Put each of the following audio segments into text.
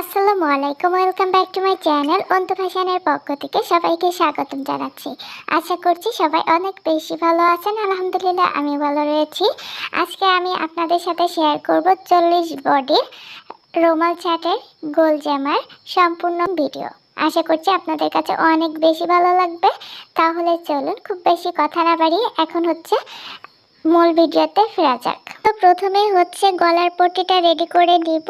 আসসালামু আলাইকুম, welcome back to my channel Antu পক্ষ থেকে সবাইকে স্বাগতম জানাচ্ছি। আশা করছি সবাই অনেক বেশি ভালো আছেন, আলহামদুলিল্লাহ আমি ভালো রয়েছি। আজকে আমি আপনাদের সাথে শেয়ার করব চল্লিশ বডির রোমাল চাটের গোল জামার সম্পূর্ণ ভিডিও। আশা করছি আপনাদের কাছে অনেক বেশি ভালো লাগবে। তাহলে চলুন খুব বেশি কথা না বাড়িয়ে এখন হচ্ছে মূল ভিডিওতে ফেরা যাক। তো প্রথমে হচ্ছে গলার পট্টিটা রেডি করে দিব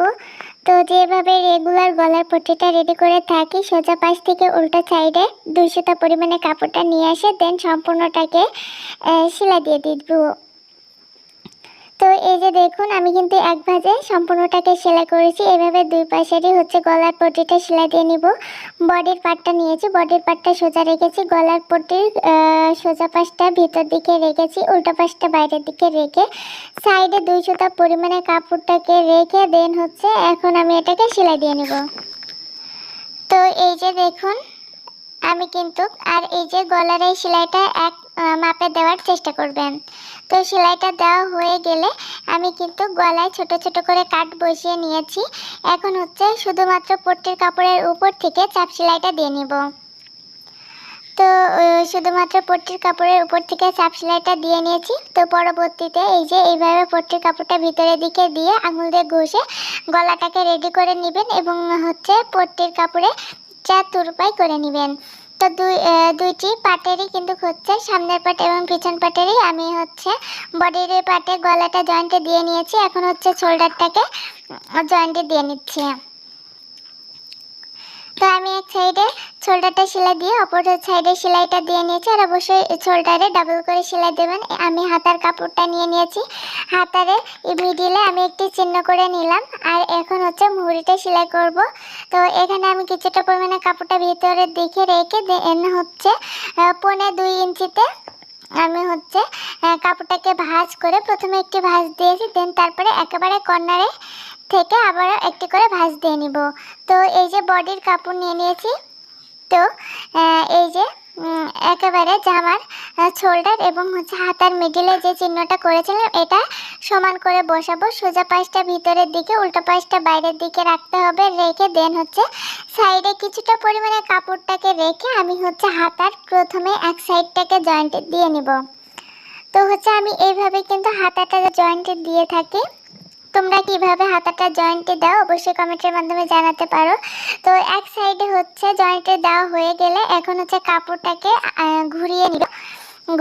তো যেভাবে রেগুলার গলার পট্টিটা রেডি করে থাকি, সোজা পাশ থেকে উল্টো সাইডে দুইশোটা পরিমাণে কাপড়টা নিয়ে আসে দেন সম্পূর্ণটাকে সেলাই দিয়ে দিব। তো এই যে দেখুন, আমি কিন্তু এক ভাজে সম্পূর্ণটাকে সেলাই করেছি। এভাবে দুই পাশেরই হচ্ছে গলার পট্টিটা সেলাই দিয়ে নিব। বডির পাটটা নিয়েছি, বডির পাটটা সোজা রেখেছি। গলার পট্টির সোজা পাশটা ভিতর দিকে রেখেছি, উল্টো পাশটা বাইরের দিকে রেখে। সাইডে দুই সুতা পরিমাণে কাপড়টাকে রেখে, দেন হচ্ছে এখন আমি এটাকে সেলাই দিয়ে নেব। তো এই যে দেখুন আমি কিন্তু আর এই যে গলার এই সেলাইটা এক মাপে দেওয়ার চেষ্টা করবেন। তো সেলাইটা দেওয়া হয়ে গেলে আমি কিন্তু গলায় ছোট ছোট করে কাট বসিয়ে নিয়েছি। এখন হচ্ছে শুধুমাত্র পট্টির কাপড়ের উপর থেকে চাপ সেলাইটা দিয়ে নিব। তো শুধুমাত্র পট্টির কাপড়ের উপর থেকে চাপ সেলাইটা দিয়ে নিয়েছি। তো পরবর্তীতে এই যে এইভাবে পট্টির কাপড়টা ভিতরের দিকে দিয়ে আঙুল দিয়ে ঘষে গলাটাকে রেডি করে নেবেন এবং হচ্ছে পট্টির কাপড়ে চার তুরপাই করে নেবেন। তো দুই দুইটি পাটেরই কিন্তু হচ্ছে সামনের পাট এবং পিছন পাটেরই। আমি হচ্ছে বডির পাটে গলাটা জয়েন্টে দিয়ে নিয়েছি, এখন হচ্ছে শোল্ডারটাকে জয়েন্টে দিয়ে নিচ্ছি। তো আমি এক সাইডে শোল্ডারটা সেলাই দিয়ে, অপর সাইডে সেলাইটা দিয়ে নিয়েছি, আর অবশ্যই শোল্ডারে ডাবল করে সেলাই দেবেন। আমি হাতার কাপড়টা নিয়ে নিয়েছি। হাতারে মিডিলে আমি একটি চিহ্ন করে নিলাম, আর এখন হচ্ছে মুহুরিটা সেলাই করব। তো এখানে আমি কিছুটা পরিমাণে কাপড়টা ভিতরে দেখে রেখে হচ্ছে পনে দুই ইঞ্চিতে আমি হচ্ছে কাপড়টাকে ভাজ করে প্রথমে একটি ভাজ দিয়েছি, দেন তারপরে একেবারে কর্নারে থেকে আবার একটি করে ভাজ দিয়ে নিব। তো এই যে বডির কাপড় নিয়ে নিয়েছি, তো এই যে একেবারে জামার শোল্ডার এবং হচ্ছে হাতার মিডিলে যে চিহ্নটা করেছিলাম, এটা সমান করে বসাবো। সোজা পাশটা ভিতরের দিকে, উল্টো পাশটা বাইরের দিকে রাখতে হবে, রেখে দেন হচ্ছে সাইডে কিছুটা পরিমাণে কাপড়টাকে রেখে আমি হচ্ছে হাতার প্রথমে এক সাইডটাকে জয়েন্টে দিয়ে নিব। তো হচ্ছে আমি এইভাবে কিন্তু হাতাটা জয়েন্টে দিয়ে থাকি। তোমরা কীভাবে হাতাটা জয়েন্টে দাও অবশ্যই কমেন্টের মাধ্যমে জানাতে পারো। তো এক সাইডে হচ্ছে জয়েন্টে দেওয়া হয়ে গেলে এখন হচ্ছে কাপড়টাকে ঘুরিয়ে নিব।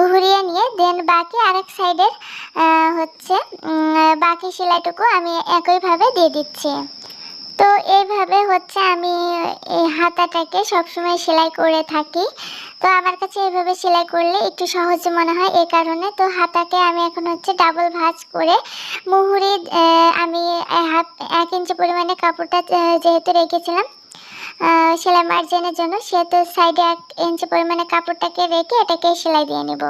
ঘুরিয়ে নিয়ে দেন বাকি আরেক সাইডের হচ্ছে বাকি সেলাইটুকু আমি একইভাবে দিয়ে দিচ্ছি। তো এইভাবে হচ্ছে আমি এই হাতাটাকে সবসময় সেলাই করে থাকি। তো আমার কাছে এইভাবে সেলাই করলে একটু সহজ মনে হয় এই কারণে। তো হাতাকে আমি এখন হচ্ছে ডাবল ভাঁজ করে মুহুরি আমি এক ইঞ্চি পরিমাণে কাপড়টা যেহেতু রেখেছিলাম সেলাই মার্জিনের জন্য, সেহেতু সাইডে এক ইঞ্চি পরিমাণে কাপড়টাকে রেখে এটাকে সেলাই দিয়ে নেব।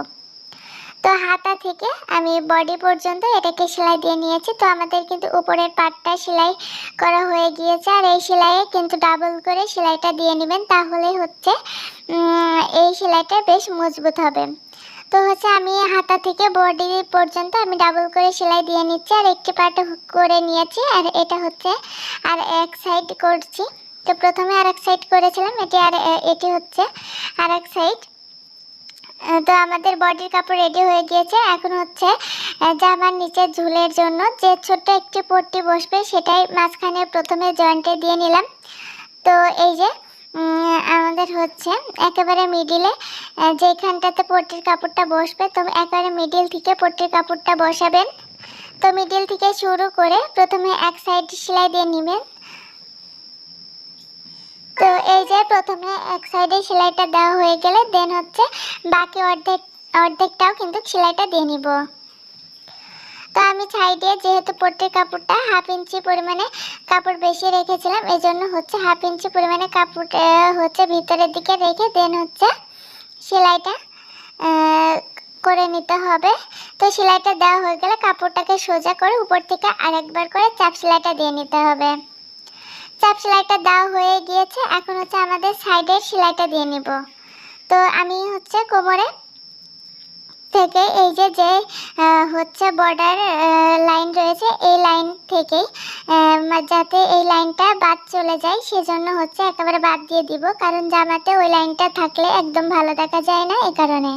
তো হাতা থেকে আমি বডি পর্যন্ত এটাকে সেলাই দিয়ে নিয়েছি। তো আমাদের কিন্তু উপরের পাটটা সেলাই করা হয়ে গিয়েছে। আর এই সেলাইয়ে কিন্তু ডাবল করে সেলাইটা দিয়ে নেবেন, তাহলে হচ্ছে এই সেলাইটা বেশ মজবুত হবে। তো হচ্ছে আমি হাতা থেকে বডি পর্যন্ত আমি ডাবল করে সেলাই দিয়ে নিচ্ছি। আর একটি পার্ট করে নিয়েছি। আর এটা হচ্ছে, আর এক সাইড করছি। তো প্রথমে আর এক সাইড করেছিলাম। এটি আর এটি হচ্ছে আর এক সাইড তো আমাদের বডির কাপড় রেডি হয়ে গিয়েছে। এখন হচ্ছে জামার নিচে ঝুলের জন্য যে ছোট্ট একটি পট্টি বসবে, সেটাই মাঝখানে প্রথমে জয়েন্টে দিয়ে নিলাম। তো এই যে আমাদের হচ্ছে একেবারে মিডিলে যেখানটাতে পট্টির কাপড়টা বসবে, তো একেবারে মিডিল থেকে পট্টির কাপড়টা বসাবেন। তো মিডিল থেকে শুরু করে প্রথমে এক সাইড সেলাই দিয়ে নেবেন। তো এই যে প্রথমে এক সাইডে সেলাইটা দেওয়া হয়ে গেলে দেন হচ্ছে বাকি অর্ধেক, অর্ধেকটাও কিন্তু সেলাইটা দিয়ে নিব। তো আমি সাইডে যেহেতু পট্টির কাপড়টা হাফ ইঞ্চি পরিমাণে কাপড় বেশি রেখেছিলাম এই জন্য হচ্ছে হাফ ইঞ্চি পরিমাণে কাপড় হচ্ছে ভিতরের দিকে রেখে দেন হচ্ছে সেলাইটা করে নিতে হবে। তো সেলাইটা দেওয়া হয়ে গেলে কাপড়টাকে সোজা করে উপর থেকে আরেকবার করে চাপ সেলাইটা দিয়ে নিতে হবে। চাপ সেলাইটা দেওয়া হয়ে গিয়েছে, এখন হচ্ছে আমাদের সাইডের সেলাইটা দিয়ে নিব। তো আমি হচ্ছে কোমরে থেকে এই যে যে হচ্ছে বর্ডার লাইন রয়েছে, এই লাইন থেকেই যাতে এই লাইনটা বাদ চলে যায়, সেজন্য হচ্ছে একেবারে বাদ দিয়ে দিব, কারণ জামাতে ওই লাইনটা থাকলে একদম ভালো দেখা যায় না এই কারণে।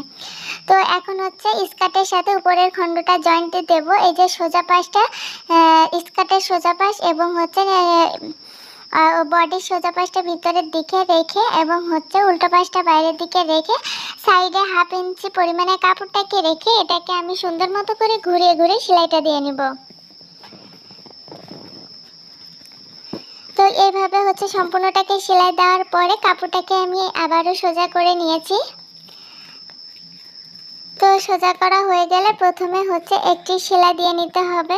তো এখন হচ্ছে স্কার্টের সাথে উপরের খণ্ডটা জয়েন্টে দেব, এই যে সোজা পাশটা স্কার্টের সোজা পাশ এবং হচ্ছে বডির সোজা পাশটা ভিতরের দিকে রেখে এবং হচ্ছে উল্টো পাশটা বাইরের দিকে রেখে সাইডে হাফ ইঞ্চি পরিমাণে কাপড়টাকে রেখে এটাকে আমি সুন্দর মতো করে ঘুরিয়ে ঘুরিয়ে সেলাইটা দিয়ে নিব। তো এইভাবে হচ্ছে সম্পূর্ণটাকে সেলাই দেওয়ার পরে কাপড়টাকে আমি আবারও সোজা করে নিয়েছি। তো সোজা করা হয়ে গেলে প্রথমে হচ্ছে একটি সেলাই দিয়ে নিতে হবে।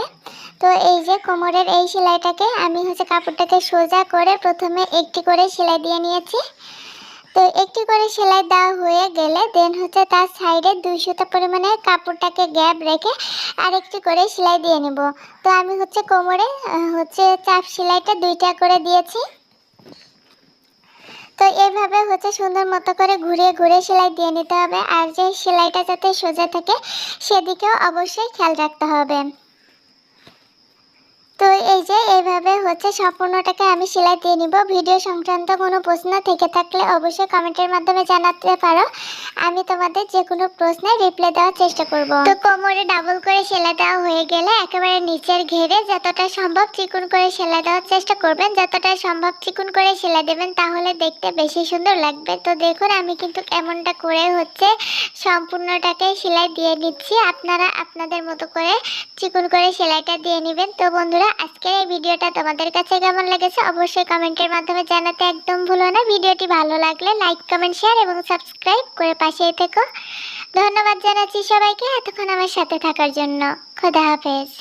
তো এই যে কোমরের এই সেলাইটাকে আমি হচ্ছে কাপড়টাকে সোজা করে প্রথমে একটি করে সেলাই দিয়ে নিয়েছি। তো একটি করে সেলাই দেওয়া হয়ে গেলে দেন হচ্ছে তার সাইডে দুই পরিমাণে কাপড়টাকে গ্যাপ রেখে আরেকটি করে সেলাই দিয়ে নেব। তো আমি হচ্ছে কোমরে হচ্ছে চাপ সেলাইটা দুইটা করে দিয়েছি। তো এইভাবে হচ্ছে সুন্দর মতো করে ঘুরিয়ে ঘুরে সেলাই দিয়ে নিতে হবে। আর যে সেলাইটা যাতে সোজা থাকে সেদিকেও অবশ্যই খেয়াল রাখতে হবে। তো এই যে এইভাবে হচ্ছে সম্পূর্ণটাকে আমি সেলাই দিয়ে নিব। ভিডিও সংক্রান্ত কোনো প্রশ্ন থেকে থাকলে অবশ্যই কমেন্টের মাধ্যমে জানাতে পারো। আমি তোমাদের যে কোনো প্রশ্নের রিপ্লাই দেওয়ার চেষ্টা করব। তো কোমরে ডাবল করে সেলাই দেওয়া হয়ে গেলে একেবারে নিচের ঘেরে যতটা সম্ভব চিকন করে সেলাই দেওয়ার চেষ্টা করবেন। যতটা সম্ভব চিকন করে সেলাই দেবেন, তাহলে দেখতে বেশি সুন্দর লাগবে। তো দেখুন, আমি কিন্তু এমনটা করে হচ্ছে সম্পূর্ণটাকে সেলাই দিয়ে নিচ্ছি। আপনারা আপনাদের মতো করে চিকুন করে সেলাইটা দিয়ে নেবেন। তো বন্ধুরা আজকের এই ভিডিওটা তোমাদের কাছে কেমন লেগেছে অবশ্যই কমেন্টের মাধ্যমে জানাতে একদম ভুলো না। ভিডিওটি ভালো লাগলে লাইক, কমেন্ট, শেয়ার এবং সাবস্ক্রাইব করে পাশেই থেকো। ধন্যবাদ জানাচ্ছি সবাইকে এতক্ষণ আমার সাথে থাকার জন্য। খোদা হাফেজ।